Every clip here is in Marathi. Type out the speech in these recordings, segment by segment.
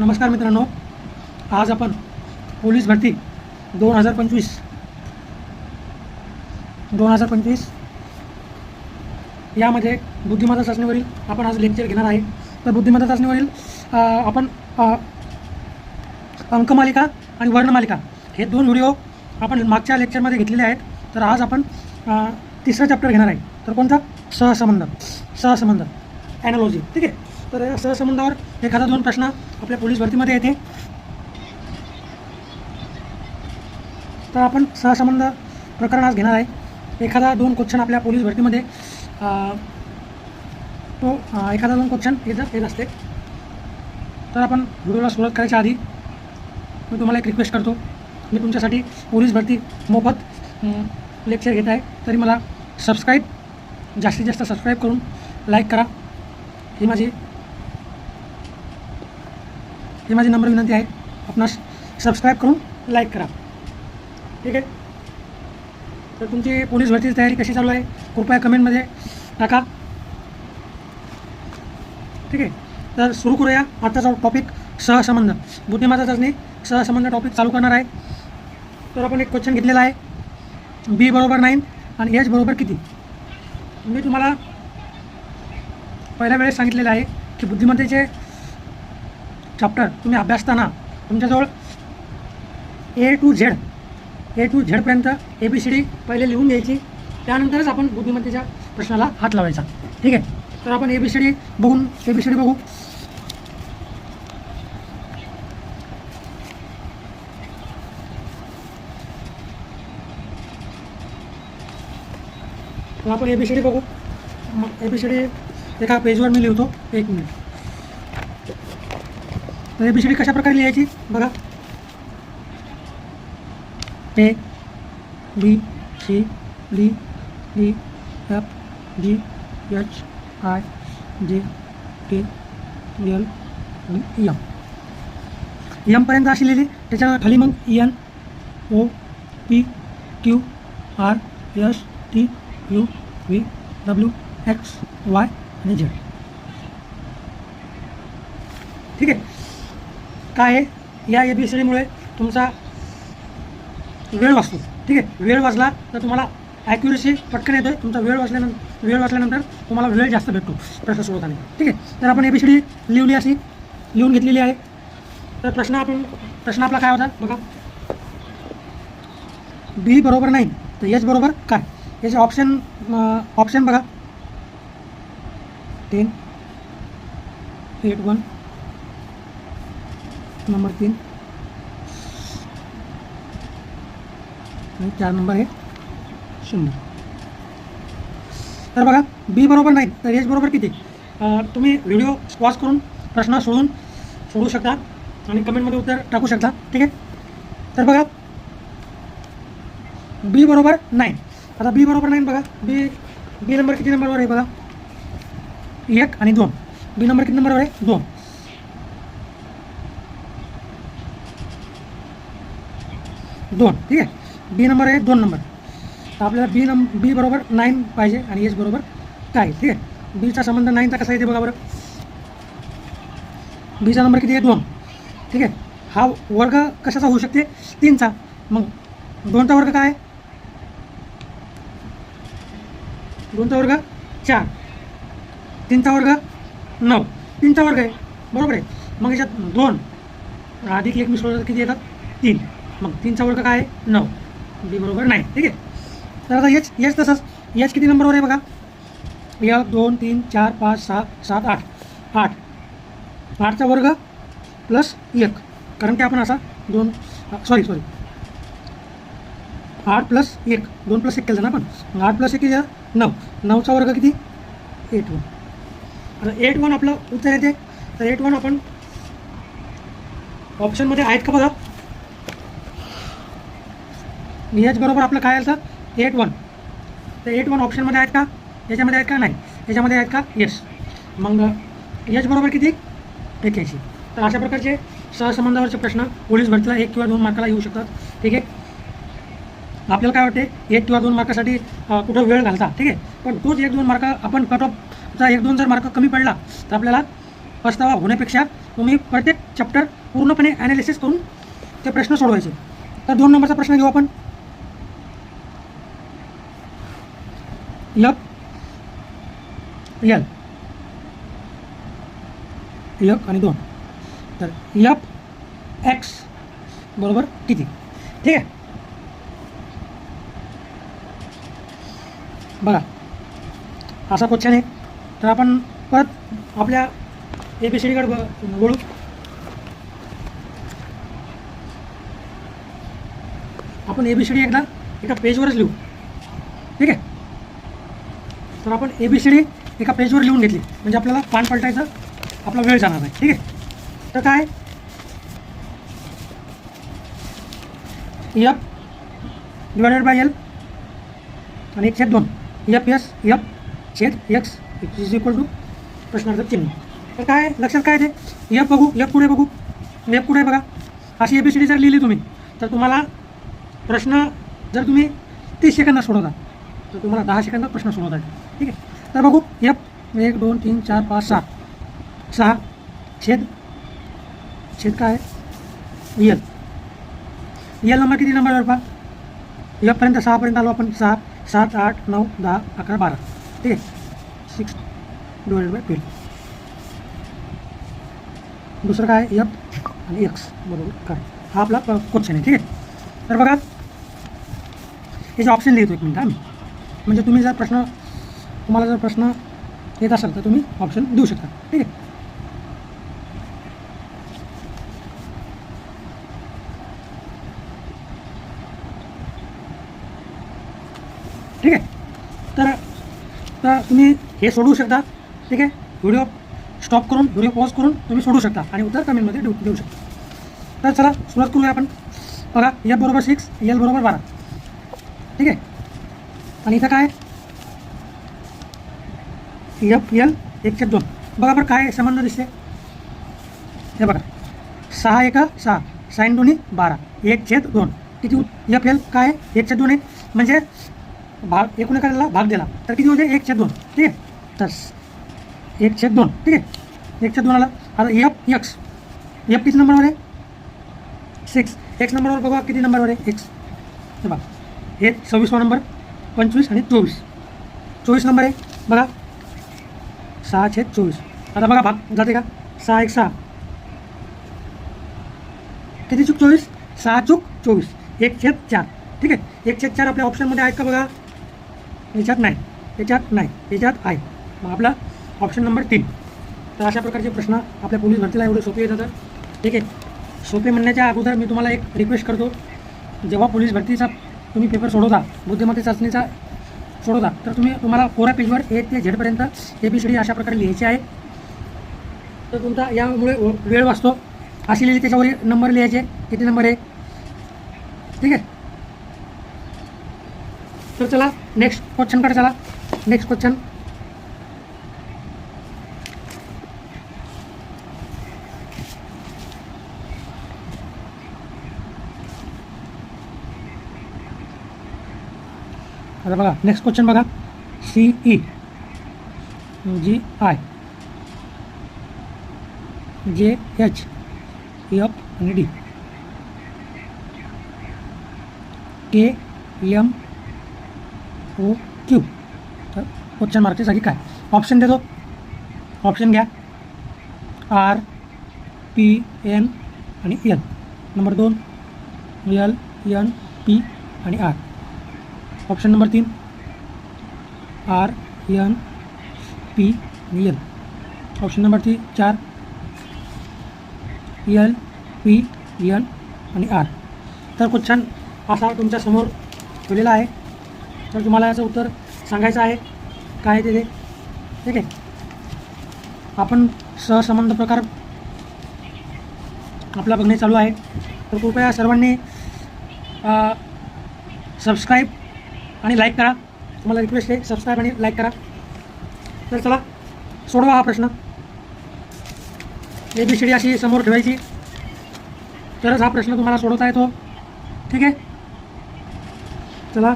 नमस्कार मित्रांनो. आज आपण पोलीस भरती दोन हजार पंचवीस. दोन हजार पंचवीस. यामध्ये बुद्धिमत्ता चाचणीवरील आपण आज लेक्चर घेणार आहे. तर बुद्धिमत्ता चाचणीवरील आपण अंकमालिका आणि वर्णमालिका हे दोन व्हिडिओ आपण मागच्या लेक्चरमध्ये घेतलेले आहेत. तर आज आपण तिसरा चॅप्टर घेणार आहे. तर कोणता? सहसंबंध. सहसंबंध. ॲनॉलॉजी ठीक आहे? तर या सहसंबंधावर एखादा दोन प्रश्न आपल्या पोलीस भरतीमध्ये येते. तर आपण सहसंबंध प्रकरण आज घेणार आहे. एखादा दोन क्वेश्चन आपल्या पोलीस भरतीमध्ये तो एखादा दोन क्वेश्चन येत येत असते. तर आपण व्हिडिओला सुरुवात करायच्या आधी मी तुम्हाला एक रिक्वेस्ट करतो. मी तुमच्यासाठी पोलीस भरती मोफत लेक्चर घेत आहे. तरी मला सबस्क्राईब जास्तीत जास्त सबस्क्राईब करून लाईक करा. ही माझी ही माझी नम्र विनंती आहे. आपणास सबस्क्राईब करून लाईक करा. ठीक आहे? तर तुमची पोलीस भरतीची तयारी कशी चालू आहे? कृपया कमेंटमध्ये टाका. ठीक आहे? तर सुरू करूया. आत्ताचा टॉपिक सहसंबंध. बुद्धिमत्ता चाचणी सहसंबंध टॉपिक चालू करणार आहे. तर आपण एक क्वेश्चन घेतलेला आहे. बी बरोबर नाईन आणि एच बरोबर किती? मी तुम्हाला पहिल्या वेळेस सांगितलेलं आहे की बुद्धिमत्तेचे चॅप्टर तुम्ही अभ्यासताना तुमच्याजवळ A to Z A to झेडपर्यंत A B C D पहिले लिहून घ्यायची. त्यानंतरच आपण बुद्धिमत्तेच्या प्रश्नाला हात लावायचा. ठीक आहे? तर आपण ए बी सी डी बघून ए बी सी डी बघू. तर आपण ए बी सी डी बघू. मग ए बी सी डी एका पेजवर मी लिहितो. एक मिनिट बी सी डी कशा प्रकारे लिहायची बघा A, B, C, D, E, F, G, H I J, K, L आणि एम एमपर्यंत अशी खाली मग N, O, P, Q, R, S, T, U, V, W, X आणि झेड। ठीक आहे? काय आहे? या ए बी सी डीमुळे तुमचा वेळ वाचतो. ठीक आहे? वेळ वाचला तर तुम्हाला ॲक्युरेसी पटकन येतो आहे तुमचा वेळ वाचल्यानंतर वेळ वाचल्यानंतर तुम्हाला वेळ जास्त भेटतो प्रश्न सोडवताना ठीक आहे? तर आपण ए बी सी डी लिहिली अशी लिहून घेतलेली आहे. तर प्रश्न आपण प्रश्न आपला काय होता? बघा. बी बरोबर नाही. तर एच बरोबर काय? याचे ऑप्शन ऑप्शन बघा. टेन एट वन नंबर तीन आणि चार नंबर आहे शून्य तर बघा बी बरोबर नाही तर एच बरोबर किती? तुम्ही व्हिडिओ वॉच करून प्रश्न सोडून सोडू शकता आणि कमेंटमध्ये उत्तर टाकू शकता. ठीक आहे? तर बघा बी बरोबर नाईन आता बी बरोबर नाईन बघा. बी बी नंबर किती नंबरवर आहे बघा? एक आणि दोन. बी नंबर किती नंबरवर आहे? दोन. दोन ठीक आहे? बी नंबर आहे दोन नंबर तर आपल्याला बी नंब बी बरोबर नाईन पाहिजे आणि एच बरोबर काय ठीक आहे? बीचा संबंध नाईनचा कसा येते बघा बरं. बीचा नंबर किती आहे? दोन. ठीक आहे? हा वर्ग कशाचा होऊ शकते? तीनचा मग दोनचा वर्ग काय? आहे दोनचा वर्ग चार. तीनचा वर्ग नऊ. तीनचा वर्ग आहे. बरोबर आहे? मग याच्यात दोन. अधिक एक मिसळ किती येतात? तीन. मग तीनचा वर्ग काय? आहे नऊ. बी बरोबर नाही. ठीक आहे. तर आता एच एच तसंच. एच किती नंबरवर आहे बघा? एक दोन तीन चार पाच सात सात आठ. आठ. आठचा वर्ग प्लस एक. कारण की आपण असा दोन सॉरी सॉरी आठ प्लस एक. दोन प्लस एक केलं ना आपण? मग आठ प्लस एक किती? नऊ. नऊचा वर्ग किती? Eight one. आता एट वन आपलं उत्तर येते. तर एट वन आपण ऑप्शनमध्ये आहेत का बघा? एच बरोबर आपलं काय आलं एट वन तर एट वन ऑप्शनमध्ये आहेत का? याच्यामध्ये आहेत का? नाही. याच्यामध्ये आहेत का? येस मग एच बरोबर किती? एक्क्याऐंशी. तर अशा प्रकारचे सहसंबंधावरचे प्रश्न पोलीस भरतीला एक किंवा दोन मार्काला येऊ शकतात. ठीक आहे? आपल्याला काय वाटते? एक किंवा दोन मार्कासाठी कुठं वेळ घालता? ठीक आहे? पण तोच एक दोन मार्क आपण कट ऑफचा एक दोन जर मार्क कमी पडला तर आपल्याला पस्तावा होण्यापेक्षा तुम्ही प्रत्येक चॅप्टर पूर्णपणे ॲनालिसिस करून ते प्रश्न सोडवायचे. तर दोन नंबरचा प्रश्न घेऊ आपण. यप यल एक आणि दोन. तर यप एक्स बरोबर किती? ठीक आहे? बघा. असा क्वेश्चन आहे. तर आपण परत आपल्या ए बी सी डीकडे ब- वळू आपण ए बी सी डी एकदा एका पेजवरच लिहू. ठीक आहे? तर आपण ए बी सी डी एका पेजवर लिहून घेतली. म्हणजे आपल्याला पान पलटायचं आपला वेळ जाणार नाही. ठीक आहे? तर काय? यप डिवायडेड बाय एल आणि एक छेद दोन. यप एस यप छेद एक्स इज इक्वल टू प्रश्नार्थ चिन्ह. तर काय? लक्षात काय ते? यप बघू यप पुढे बघू. यप पुढे बघा? अशी ए बी सी डी जर लिहिली तुम्ही तर तुम्हाला प्रश्न जर तुम्ही तीस सेकंदात सोडवता तर तुम्हाला दहा सेकंदात प्रश्न सोडवता येईल. ठीक आहे? तर बघू यप एक, दोन, तीन, चार, पाच, सहा. सहा. छेद. छेद काय यल यल नंबर किती नंबरवर पहा? यपपर्यंत सहापर्यंत आलो आपण. सहा, सात, आठ, नऊ, दहा, अकरा, बारा. ठीक आहे? सिक्स डिवायडेड बाय ट्वेल्व दुसरं काय यप आणि एक्स बरोबर. काय हा आपला क्वेश्चन आहे. ठीक आहे? तर बघा. हे जे ऑप्शन लिहितो एक मिनट मिनिट आम्ही म्हणजे तुम्ही जर प्रश्न तुम्हाला जर प्रश्न येत असेल तर तुम्ही ऑप्शन देऊ शकता. ठीक आहे? ठीक आहे? तर तर तुम्ही हे सोडवू शकता. ठीक आहे? व्हिडिओ स्टॉप करून व्हिडिओ पॉज करून तुम्ही सोडू शकता आणि उत्तर कमेंटमध्ये देऊ देऊ शकता. तर चला सुरुवात करूया आपण. बघा एफ बरोबर सिक्स एल बरोबर बारा. ठीक आहे? आणि इथं काय? एफ एल एकशे दोन. बघा बरं काय संबंध दिसते हे बघा. सहा एका सहा. साईन दोन्ही बारा. एक छेद दोन. किती एफ एल काय एक छेद दोन आहे. म्हणजे भाग एकूण एखाद्याला भाग दिला. तर किती होते? एक छेद दोन. ठीक आहे? तर एक छेद दोन. ठीक आहे? एक छेद दोन आला. आता एफ एक्स एफ किती नंबरवर आहे? सिक्स एक्स नंबरवर बघा किती नंबरवर आहे? एक्स हे बघा. हे सव्वीसवा नंबर पंचवीस आणि चोवीस. चोवीस नंबर आहे. बघा. सहा छेद चोवीस. आता बघा भाग. जाते का? सहा एक सहा. किती चूक चोवीस? सहा चूक चोवीस. एक छेद चार. ठीक आहे? एक छेद चार आपल्या ऑप्शनमध्ये आहेत का बघा? याच्यात नाही. याच्यात नाही. याच्यात आहे. मग आपला ऑप्शन नंबर तीन. तर अशा प्रकारचे प्रश्न आपल्या पोलीस भरतीला एवढे सोपे येतात ठीक आहे? सोपे म्हणण्याच्या अगोदर मी तुम्हाला एक रिक्वेस्ट करतो. जेव्हा पोलीस भरतीचा तुम्ही पेपर सोडवता बुद्धिमत्ता चाचणीचा सोडवता तर तुम्ही तुम्हाला कोऱ्या पेजवर ए ते झेडपर्यंत ए बी सी डी अशा प्रकारे लिहायचे आहे. तर तुमचा यामुळे वेळ वाचतो. अशी लिहिली त्याच्यावर नंबर लिहायचे. किती नंबर आहे? ठीक आहे? तर चला नेक्स्ट क्वेश्चनकडे चला. नेक्स्ट क्वेश्चन आता बघा नेक्स्ट क्वेश्चन बघा. C E G I J H F आणि D K M O Q तर क्वेश्चन मार्कच्या जागी काय? ऑप्शन देतो. ऑप्शन घ्या. आर पी एन आणि एल नंबर दोन. एल एन पी आणि आर ऑप्शन नंबर तीन. आर एन पी आणि एल ऑप्शन नंबर तीन चार. एल पी एन आणि आर. तर क्वेश्चन असा तुमच्यासमोर ठेवलेला आहे. तर तुम्हाला याचं उत्तर सांगायचं आहे. काय आहे ते ठीक आहे. आपण सहसंबंध प्रकार आपला बघणे चालू आहे. तर कृपया सर्वांनी सबस्क्राईब आणि लाईक करा. तुम्हाला रिक्वेस्ट आहे सबस्क्राईब आणि लाईक करा. तर चला सोडवा हा प्रश्न. ए बी सी डी अशी समोर ठेवायची. तरच हा प्रश्न तुम्हाला सोडवता येतो. ठीक आहे? चला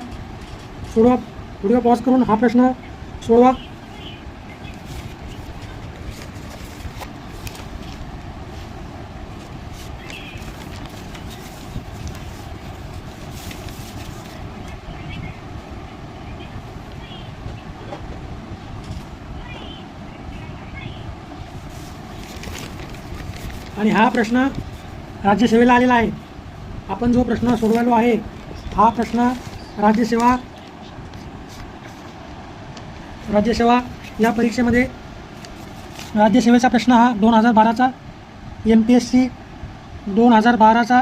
सोडवा. व्हिडिओ पॉज करून हा प्रश्न सोडवा. आणि हा प्रश्न राज्यसेवेला आलेला आहे. आपण जो प्रश्न सोडवायलो आहे हा प्रश्न राज्यसेवा राज्यसेवा या परीक्षेमध्ये राज्यसेवेचा प्रश्न हा दोन हजार बाराचा एम पी एस सी दोन हजार बाराचा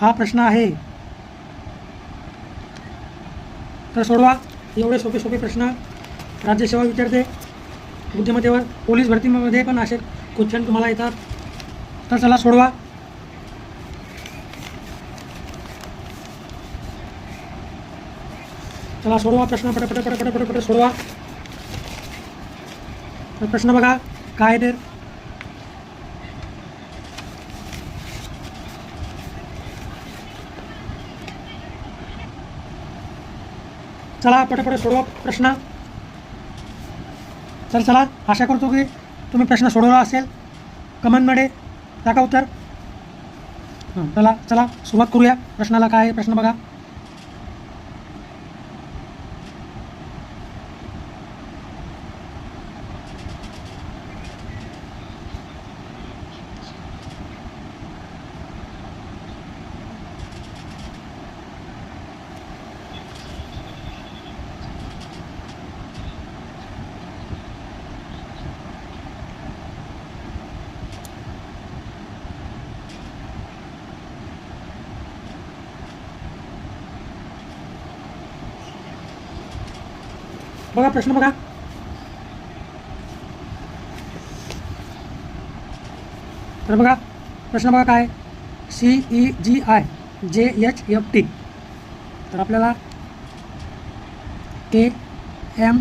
हा प्रश्न आहे. तर सोडवा एवढे सोपे सोपे प्रश्न राज्यसेवा विचारते. बुद्धिमत्तेवर पोलीस भरतीमध्ये पण असे क्वेश्चन तुम्हाला येतात. तर चला सोडवा. चला सोडवा प्रश्न पटापट पटापट पटापट सोडवा. तर प्रश्न बघा काय ते? चला पटापट सोडवा प्रश्न. चल चला आशा करतो की तुम्ही प्रश्न सोडवला असेल. कमेंटमध्ये दाखव उत्तर? चला चला सुरुवात करूया. प्रश्नाला काय आहे? प्रश्न बघा. बघा प्रश्न बघा. तर बघा प्रश्न बघा काय? C E G I J H F T तर आपल्याला के एम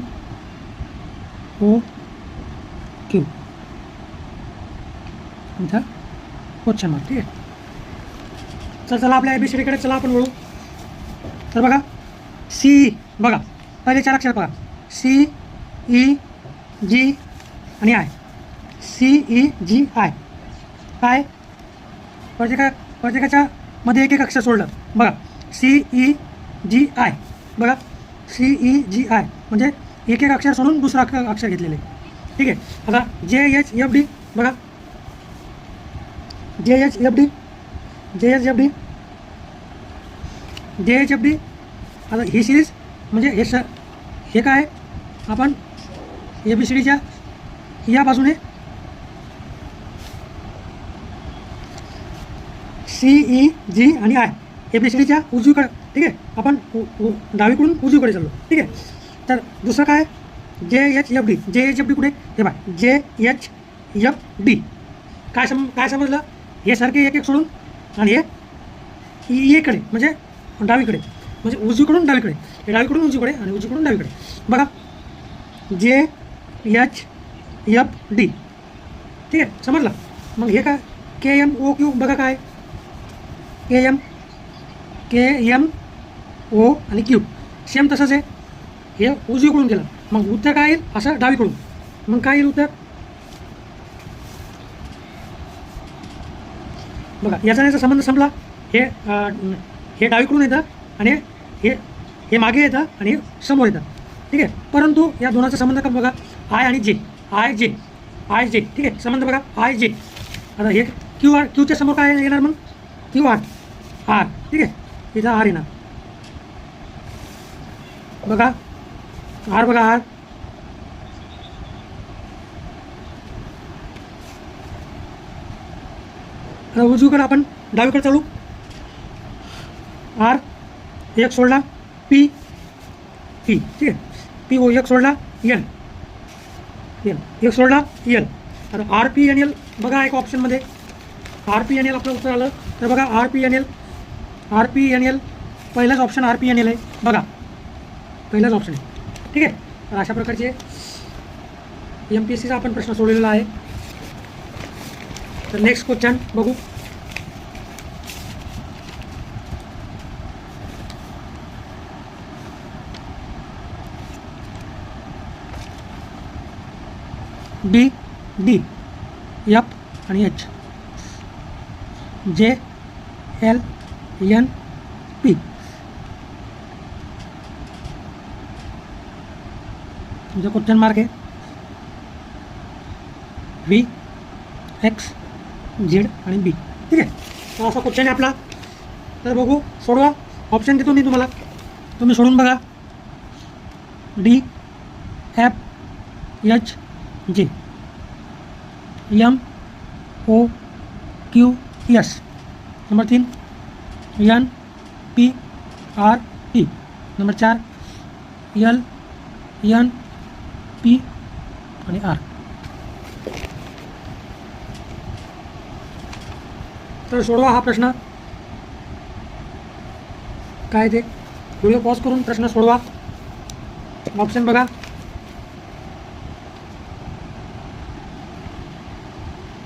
ओ क्यू तुमचा क्वेश्चन मार्क ठीक आहे? चल चला आपल्या ए बी सी डीकडे चला आपण वळू. तर बघा सी बघा पहिले चार अक्षर बघा सी ई जी आणि I. C E G I. काय? प्रत्येका प्रत्येकाच्या मध्ये एक एक अक्षर सोडलं. बघा. C E G I. बघा. C E G I. म्हणजे एक एक अक्षर सोडून दुसरं अक्ष- अक्षर घेतलेले. ठीक आहे. आता जे एच एफ डी. बघा. J H F D. J H F D. J H F D. आता ही सिरीज. म्हणजे हे स हे काय? आपण ए बी सी डीच्या या बाजूने सी ई e, जी आणि आय ए बी सी डीच्या उजवीकडे ठीक आहे? आपण डावीकडून उजवीकडे चाललो ठीक आहे? तर दुसरं काय? J H F D J H F D कुठे? हे by J H F D काय सम काय समजलं? हे सारखे एक एक सोडून आणि हे e, e एकडे म्हणजे डावीकडे म्हणजे उजवीकडून डावीकडे हे डावीकडून उजवीकडे आणि उजवीकडून डावीकडे. बघा जे एच एफ डी. ठीक आहे समजलं? मग हे काय? के एम ओ क्यू बघा काय. के एम के एम ओ आणि क्यू. सेम तसंच आहे. हे उजवीकडून गेलं. मग उत्तर काय येईल? असं डावीकडून. मग काय येईल उत्तर? बघा याचा याचा संबंध संपला. हे हे डावीकडून येतं आणि हे हे मागे येतं आणि हे समोर येतं. ठीक आहे? परंतु या दोनाचा संबंध का बघा? आय आणि जे आय जे आय जे ठीक आहे? संबंध बघा. आय जे आता हे क्यू आर क्यूच्या समोर काय येणार मग? क्यू आर आर ठीक आहे? इथं आर येणार. बघा. आर बघा आर आता उजवीकडे आपण डावीकडे चालू. आर एक सोडला. पी पी ठीक आहे? पी ओ एक सोडला एन एन एक सोडला एन तर आर पी एन एल बघा एक ऑप्शनमध्ये आर पी एन एल आपलं उत्तर आलं. तर बघा R P N L R P N L पहिलाच option R P N L आहे. बघा. पहिलाच ऑप्शन आहे. ठीक आहे? तर अशा प्रकारचे एम पी एस सीचा आपण प्रश्न सोडलेला आहे. तर नेक्स्ट क्वेश्चन बघू. D D. एफ़ आणि H J L N P जो क्वेश्चन मार्क है. व्ही एक्स आणि बी ठीक आहे? तर असा क्वेश्चन आहे आपला. तर बघू, सोडवा. ऑप्शन देतो मी तुम्हाला. तुम्ही सोडून बघा. D F H J M O Q S number तीन N P R T number चार एल एन पी आर तर सोडवा हा प्रश्न. ते? व्हिडिओ पॉज करून प्रश्न सोडवा. ऑप्शन बघा.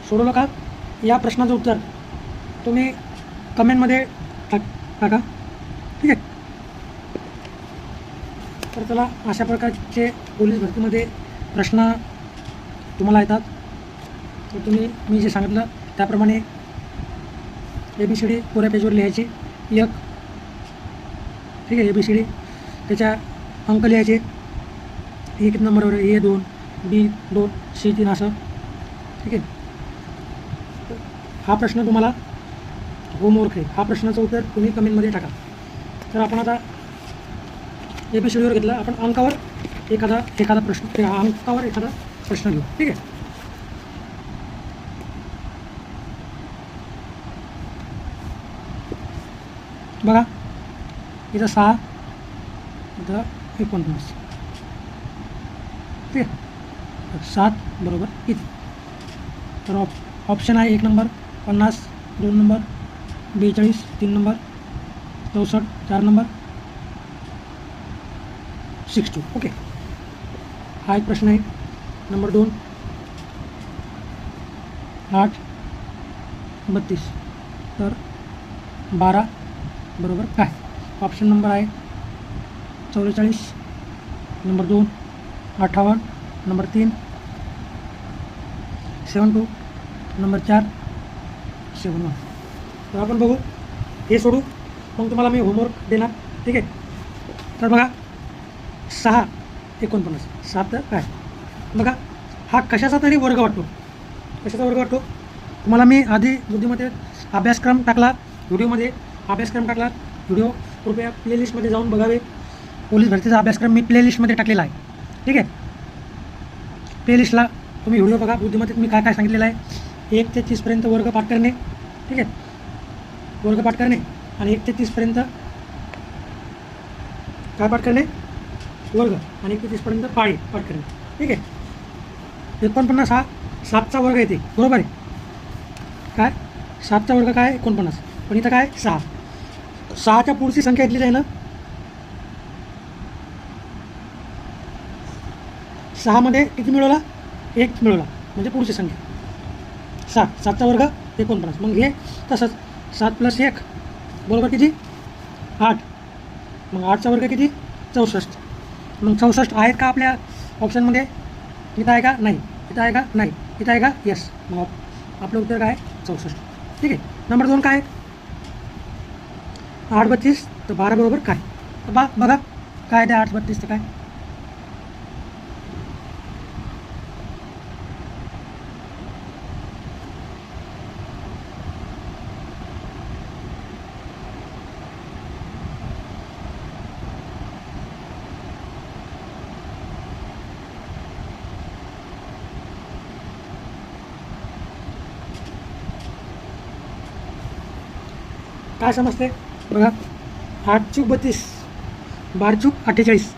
सोडवलं का या प्रश्नाचं उत्तर तुम्ही कमेंटमध्ये टाक टाका. ठीक आहे? तर चला अशा प्रकारचे पोलीस भरतीमध्ये प्रश्न तुम्हाला येतात. तर तुम्ही मी जे सांगितलं त्याप्रमाणे ए बी सी डी पुऱ्या पेजवर लिहायची. एक ठीक आहे ए बी सी डी त्याच्या अंक लिहायचे. एक नंबरवर ए दोन बी दोन सी तीन असं. ठीक आहे? हा प्रश्न तुम्हाला होमवर्क आहे. हा प्रश्नाचं उत्तर तुम्ही कमेंटमध्ये टाका. तर आपण आता ए बी घेतलं. आपण अंकावर एखादा एखादा प्रश्न ते अंकावर एखादा प्रश्न घेऊ. ठीक आहे? बघा. इथं सहा इथं एकोणपन्नास. ठीक आहे? सात बरोबर किती तर ऑप ऑप्शन आहे एक नंबर. पन्नास, दोन नंबर, बेचाळीस, तीन नंबर, चौसष्ट, चार नंबर सिक्स टू. ओके. हा एक प्रश्न आहे. नंबर दोन. आठ, बत्तीस. तर बारा, बरोबर काय? ऑप्शन नंबर आहे चौवेचाळीस, नंबर दोन, अठ्ठावन्न, नंबर तीन सेवन टू, नंबर चार सेवन वन तर आपण बघू. हे सोडू. मग तुम्हाला मी होमवर्क देणार. ठीक आहे? तर बघा. सहा एकोणपन्नास. सात काय? बघा. हा कशाचा तरी वर्ग वाटतो. कशाचा वर्ग वाटतो? तुम्हाला मी आधी बुद्धीमध्ये अभ्यासक्रम टाकला. व्हिडिओमध्ये अभ्यासक्रम टाकला. व्हिडिओ कृपया प्लेलिस्टमध्ये जाऊन बघावे. पोलीस भरतीचा अभ्यासक्रम मी प्लेलिस्टमध्ये टाकलेला आहे. ठीक आहे? प्लेलिस्टला तुम्ही व्हिडिओ बघा. बुद्धीमध्ये मी काय काय सांगितलेलं आहे? एक ते तीसपर्यंत वर्ग पाठ करणे. ठीक आहे? वर्ग पाठ करणे आणि एक ते तीसपर्यंत काय पाठ करणे? वर्ग आणि एक ते तीसपर्यंत पाळी पाठ करणे. ठीक आहे? एकोणपन्नास हा सातचा वर्ग येते बरोबर आहे? काय? सातचा वर्ग काय? एकोणपन्नास. पण इथं काय? सहा. सहाच्या पुढची संख्या घेतली जाईल ना सहामध्ये किती मिळवला? एक मिळवला. म्हणजे पुढची संख्या. सात. सातचा वर्ग एकोणपन्नास मग हे तसंच सात प्लस एक बरोबर किती? आठ. मग आठचा वर्ग किती? चौसष्ट. मग चौसष्ट आहेत का आपल्या ऑप्शनमध्ये इथं आहे का? नाही. इथं आहे का? नाही. इथं आहे का? येस मग आप- आपलं उत्तर काय? चौसष्ट. ठीक आहे. नंबर दोन काय? आठ बत्तीस तर बारा बरोबर काय? तर बा बघा. काय ते आठ बत्तीस तर काय? काय समजते? बघा आठ चूक बत्तीस बारचूक अठ्ठेचाळीस.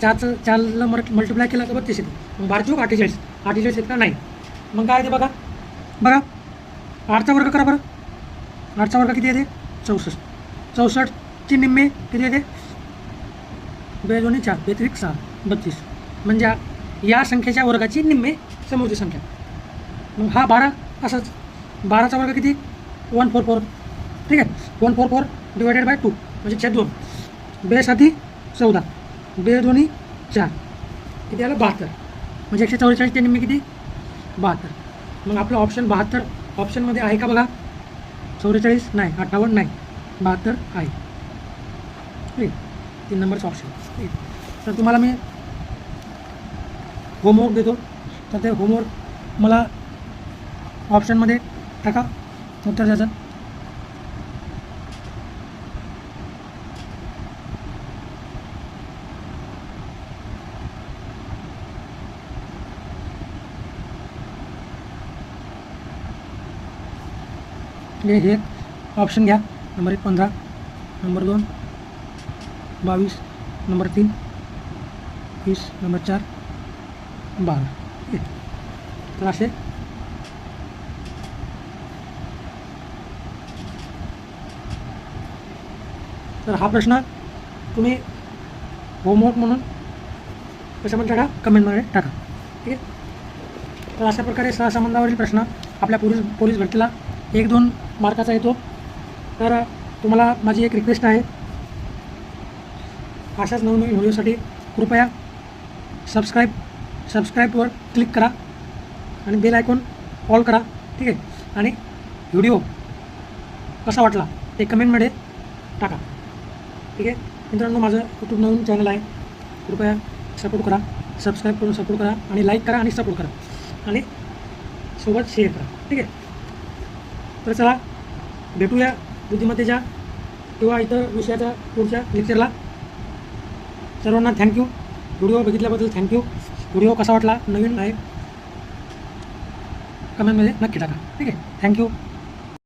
चारचं चारला मर मल्टिप्लाय केला तर बत्तीस येते. मग बारचूक अठ्ठेचाळीस. अठ्ठेचाळीस येत का? नाही. मग काय येते बघा? बघा आठचा वर्ग करा बरं. आठचा वर्ग किती येते? चौसष्ट. चौसष्टची निम्मे किती येते? बे दोन्ही चार. बेत्रिक सहा. बत्तीस. म्हणजे या संख्येच्या वर्गाची निम्मे समोरची संख्या. मग हा बारा असाच. बाराचा वर्ग किती? One four four. ठीक आहे? One four four divided by two म्हणजे छेद दोन. बे आधी चौदा. बे दोन्ही चार. किती आलं? बहात्तर. म्हणजे एकशे चौवेचाळीसचे निम्मी किती? बहात्तर. मग आपलं ऑप्शन बहात्तर ऑप्शनमध्ये आहे का बघा? चौवेचाळीस नाही अठ्ठावन्न नाही बहात्तर आहे. ठीक. तीन नंबरचं ऑप्शन ठीक. तर तुम्हाला मी होमवर्क देतो. तर ते होमवर्क मला ऑप्शनमध्ये टाका. उत्तर त्याचं हे हे. ऑप्शन घ्या. नंबर एक पंधरा. नंबर दोन बावीस. नंबर तीन वीस. नंबर चार बारा. ठीक तर असे. तर हा प्रश्न तुम्ही होमवर्क म्हणून कशामध्ये टाका? कमेंटमध्ये टाका. ठीक आहे? तर अशा प्रकारे सहसंबंधावरील प्रश्न आपल्या पोलीस पोलीस भरतीला एक दोन मार्काचा येतो तर तुम्हाला माझी एक रिक्वेस्ट आहे. अशाच नवनवीन व्हिडिओसाठी कृपया सबस्क्राईब सबस्क्राईबवर क्लिक करा आणि बेल आयकॉन ऑल करा ठीक आहे? आणि व्हिडिओ कसा वाटला ते कमेंटमध्ये टाका ठीक आहे? मित्रांनो माझं यूट्यूब नवीन चॅनल आहे. कृपया सपोर्ट करा सबस्क्राईब करून सपोर्ट करा आणि लाईक करा आणि सपोर्ट करा. आणि सोबत शेअर करा ठीक आहे? तर चला भेटूया बुद्धिमत्तेच्या किंवा इतर विषयाच्या पुढच्या लेक्चरला सर्वांना थँक्यू व्हिडिओ बघितल्याबद्दल थँक्यू व्हिडिओ कसा वाटला? नवीन आहे? कमेंटमध्ये नक्की टाका. ठीक आहे? थँक्यू